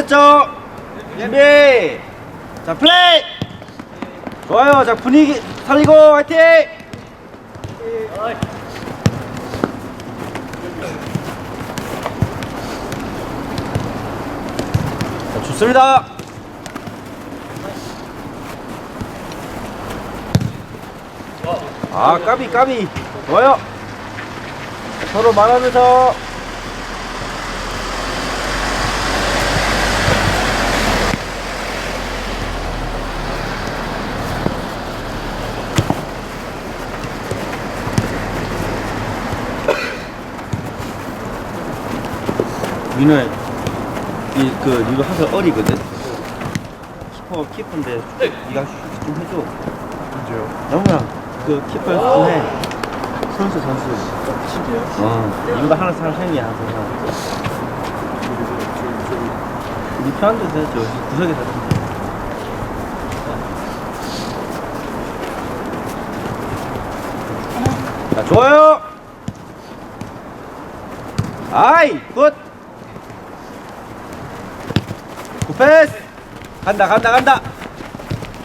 설정 준비. 자 플레이! 좋아요. 자 분위기 살리고 화이팅! 자, 좋습니다. 아 까비 까비. 좋아요. 서로 말하면서 민호야 이그 니도 한살 어리거든 키퍼 키퍼인데 니가 슛 좀 해줘 언제요? 영우야 그 키퍼 좀 해. 선수 선수? 어 이보다 하나 살 형이야 그래서 니 편한 데서 해, 저 구석에 서자 좋아요 아이 굿 굿 패스! 간다 간다 간다!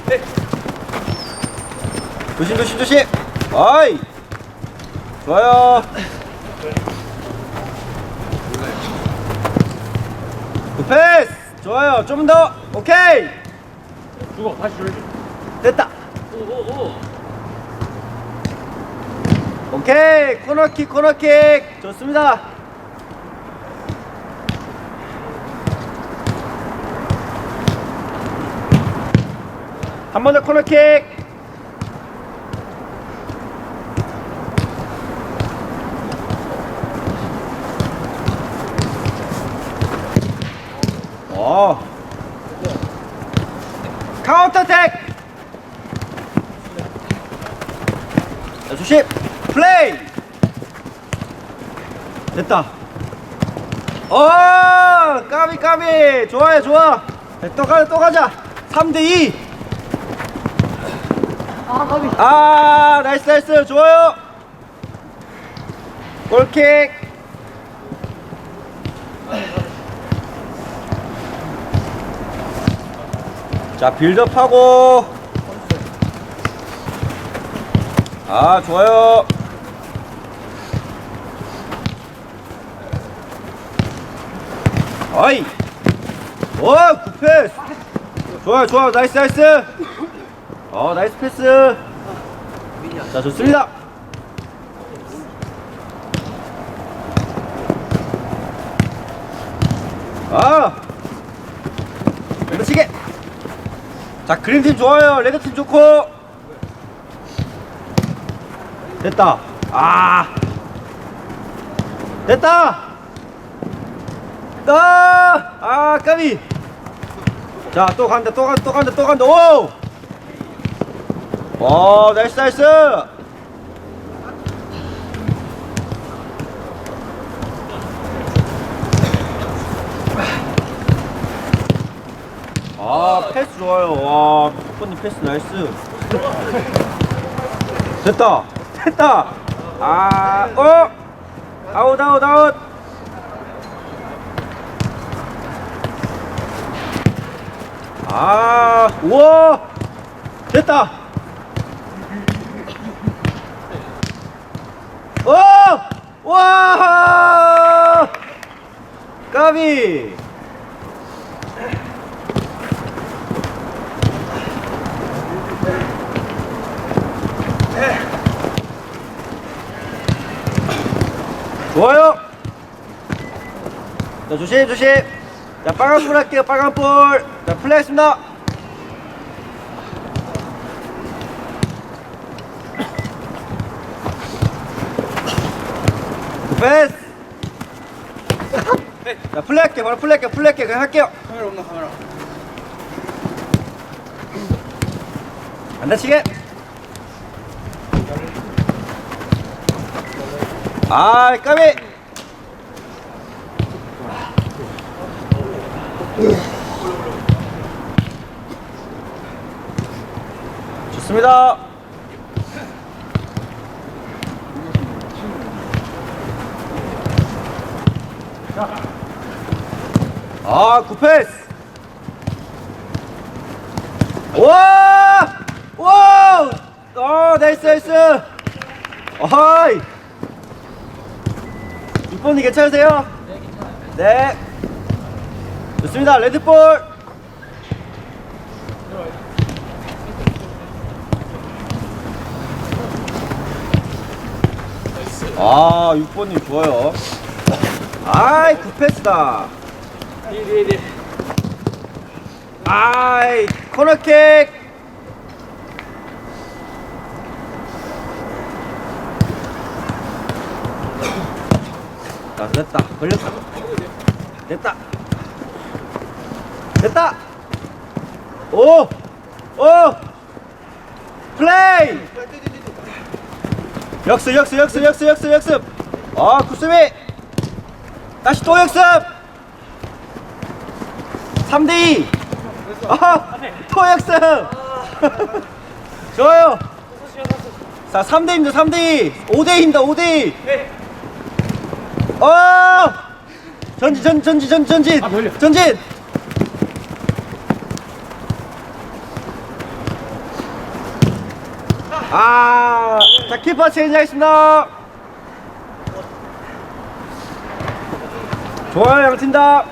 네. 조심 조심 조심! 아이! 좋아요. 굿패스! 좋아요. 좀 더. 오케이! 죽어. 다시 줘야지 됐다. 오케이. 코너킥 코너킥. 좋습니다 한 번 더 코너킥. 어. 카운터 택. 자, 조심 플레이. 됐다. 어 까비 까비. 좋아요 좋아. 자, 또 가자 또 가자. 3대 2 아 나이스 나이스. 좋아요. 골킥. 자 빌드업하고. 아 좋아요. 어이. 와 굿패스. 좋아요 좋아요. 나이스 나이스 어 나이스 패스. 자 좋습니다. 아! 그렇지게 자 그린팀 좋아요. 레드팀 좋고. 됐다. 아! 됐다! 아, 아 까비. 자 또 간다 또 간다 또 간다 또 간다. 오 오, 나이스, 나이스! 아, 패스 좋아요. 와, 덕분님 패스 나이스. 됐다! 됐다! 아, 어! 아웃, 아웃, 아웃! 아, 우와! 됐다! 오! 와! 까비! 좋아요! 자, 조심, 조심! 자, 빨간불 할게요, 빨간불! 자, 플레이 했습니다! 패스! 자, 할게요, 바로 플레이 할게요, 그냥 할게요! 카메라 없나 카메라 안 다치게! 아, 까비! 좋습니다. 아, 굿패스! 와! 와! 어, 나이스, 나이스! 어하이! 6번이 괜찮으세요? 네, 괜찮아요. 네. 좋습니다. 레드볼! 아, 6번님 좋아요. 아이, 굿패스다. 아이 코너킥. 자 됐다. 걸렸다. 됐다. 됐다. 오 오. 플레이. 역습 역습 역습 역습 역습 역습. 아 구수비. 다시 또 역습 3대2 아하 토역승 좋아요. 자 3대입니다 3대2 5대입니다 5대2 어! 전진 전 전진 전 전진 아, 돌려. 전진 아 자 키퍼 체인지 하겠습니다. 좋아요 양팀 다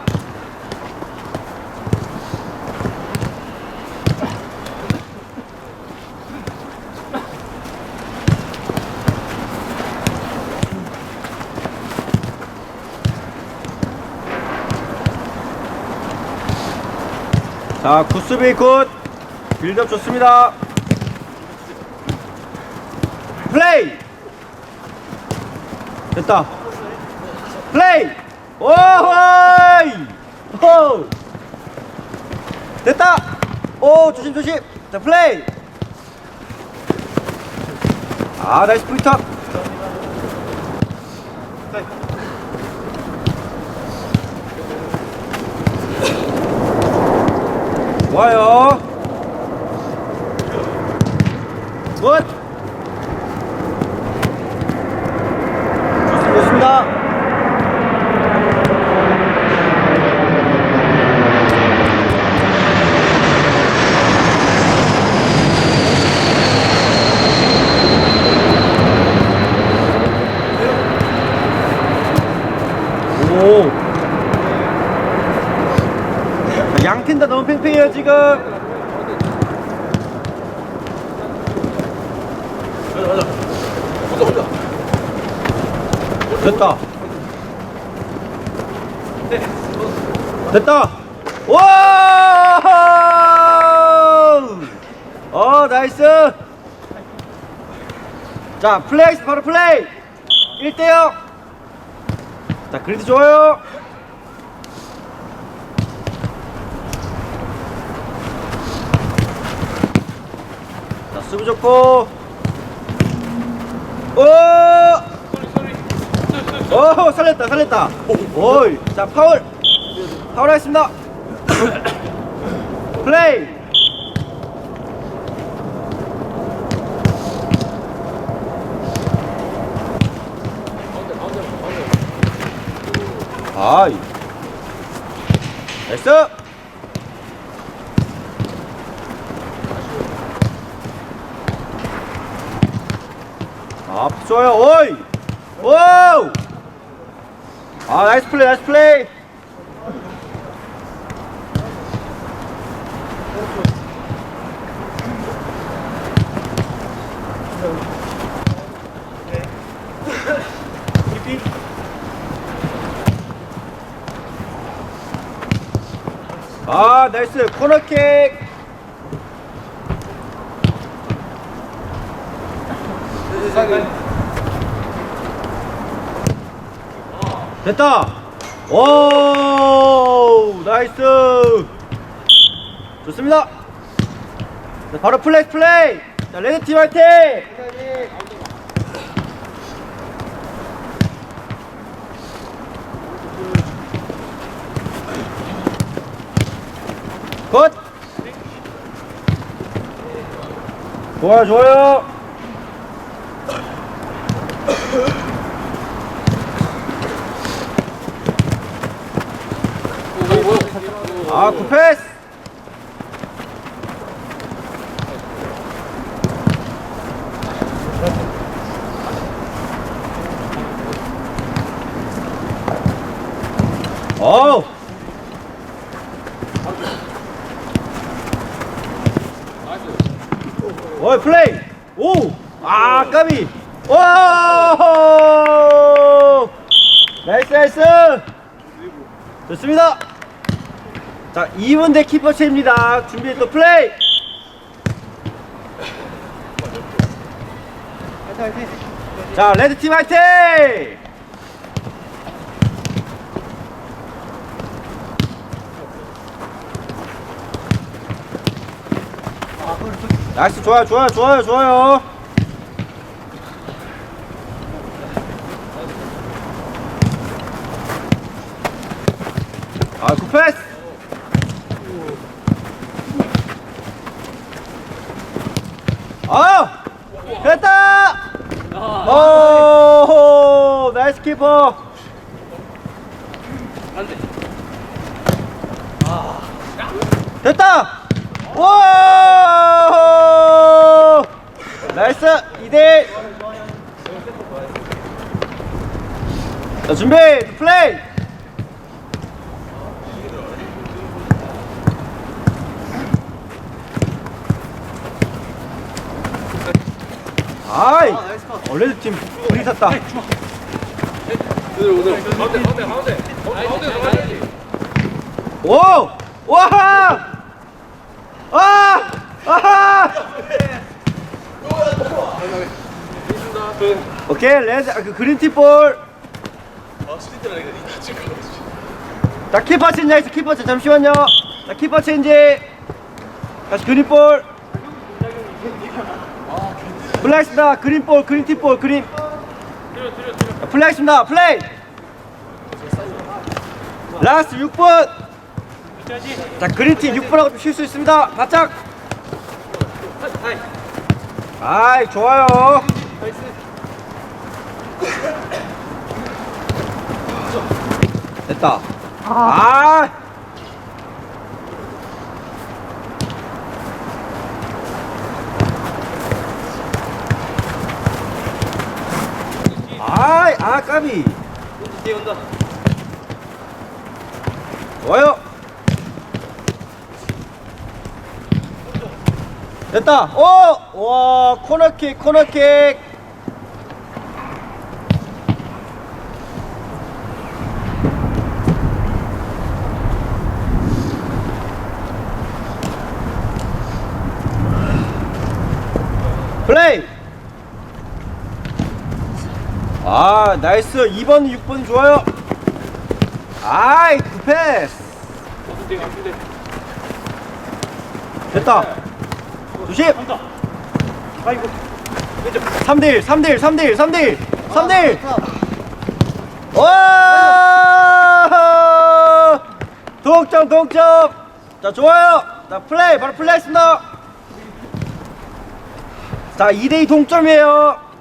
자, 굿수비 굿. 빌드업 좋습니다. 플레이! 됐다. 플레이! 오호이! 오! 됐다! 오, 조심, 조심. 자, 플레이! 아, 나이스 프리탑. 좋아요. 굿. 좋습니다. 좋습니다. 오. 양팀 다 너무 팽팽해요 지금. 됐다. 됐다. 와! 어 나이스. 자 플레이 바로 플레이. 1대0 자 그래도 좋아요 수비 좋고. 오! 오, 살렸다, 살렸다. 오이. 자, 파울. 파울 하겠습니다. 플레이. 아이. 나이스. 아, 좋아요. 오이! 오! 아, 나이스 플레이, 나이스 플레이. 아, 나이스 코너킥. 됐다. 오, 나이스. 좋습니다. 자, 바로 플레이 플레이. 자, 레드 팀 화이팅. 굿. 좋아요, 좋아요. 아, 굿패스! 어우! 어이, 플레이! 오! 아, 까비! 오! 나이스, 나이스! 좋습니다! 자 2분 대 키퍼 체입니다. 준비 또 플레이. 자 레드 팀 화이팅! 나이스 좋아요 좋아요 좋아요 좋아요 아 굿패스 15. 됐다! 와! 나이스! 2대1! 자, 준비! 플레이! 아이! 원래도 팀 불이 탔다. 오늘 오늘 가운데 가운데 가운데 가운데 가운데 오! 와! 아! 아하! 오케이, 레드, 아, 그 그린티 볼. 자, 키퍼 체인지. 키퍼 체인지. 잠시만요. 자, 키퍼 체인지. 다시 그린 볼. 플레이스다. 그린 볼, 그린티 볼, 그린. 자, 플레이스입니다. 플레이. 라스트 6분. 자 그린팀 6분하고 좀쉴수 있습니다 바짝 아이 좋아요 됐다 아 아이 아 까비 뒤에 온다 좋아요. 됐다. 오! 와, 코너킥, 코너킥. 플레이. 아, 나이스. 2번, 6번 좋아요. 아이, 그 패스. 어디 어디 됐다. 조심. 아이고 3대1, 3대1, 3대1, 3대1, 3대1. 와! 동점, 동점. 자, 좋아요. 자, 플레이, 바로 플레이 했습니다. 자, 2대2 동점이에요.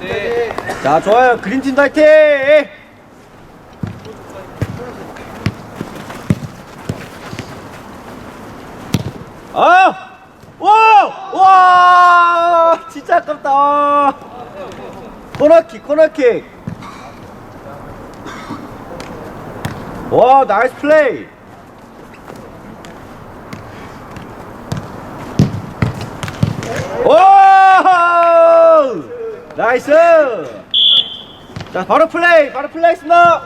네 자, 좋아요. 그린팀 화이팅! 아! 와! 와! 진짜 아깝다. 코너킥, 코너킥. 와, 나이스 플레이. 오! 나이스! 자, 바로 플레이! 바로 플레이 했습니다!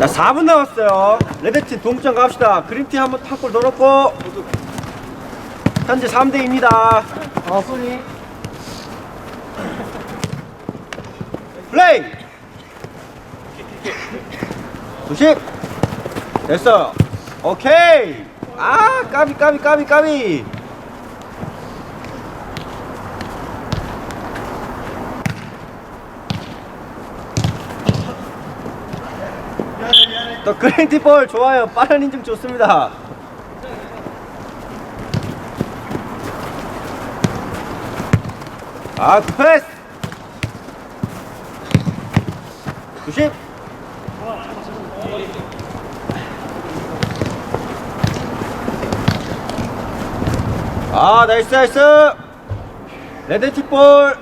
자, 4분 남았어요. 레드팀 동점 갑시다. 그린팀 한번 탁골 넣어놓고. 현재 3대2입니다. 아 소니 플레이! 조심! 됐어. 오케이! 아 까비 까비 까비 까비. 또 그린티볼 좋아요. 빠른 인증 좋습니다. 아 패스. 90 아, 나이스, 나이스! 레드 팁볼.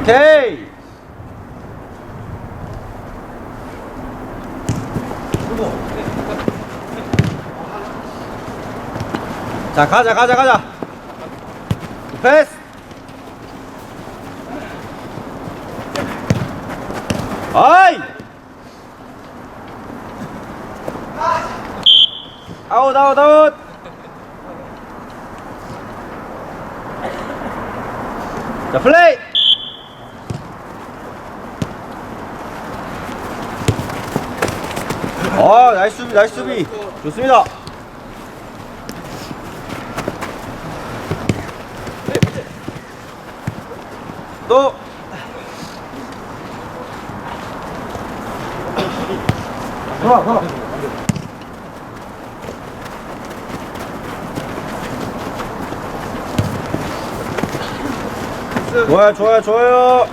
오케이. 자 가자 가자 가자. 패스. 아이 아웃 아웃 아웃! 자 플레이! 아 나이스 수비 나이스 수비. 좋습니다. 또! 돌아 돌아 좋아요 좋아요 좋아요.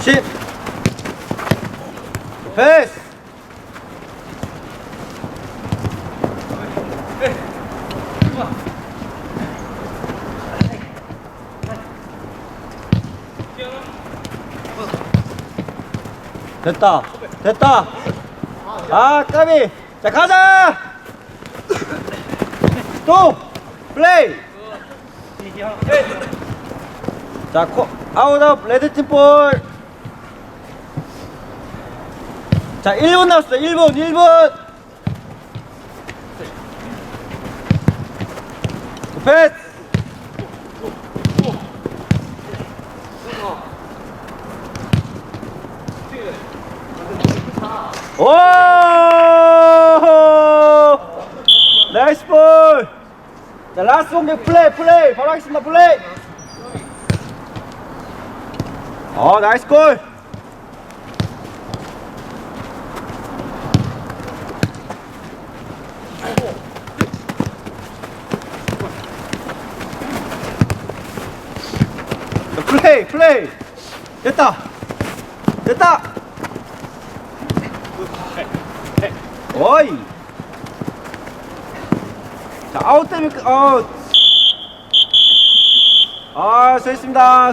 십. 패스. 됐다 됐다. 아 까비. 자 가자 또 플레이! 자 코, 아웃업 레드팀 볼 자 1분 남았어 1분 1분! 패스 오! 나이스 볼! 자, 라스트 공격 플레이, 플레이! 바로 하겠습니다, 플레이! 어, 나이스 골! 자, 플레이, 플레이! 됐다! 됐다! 어이! 자, 아웃 때문에, 끝- 아웃! 아, 수고했습니다.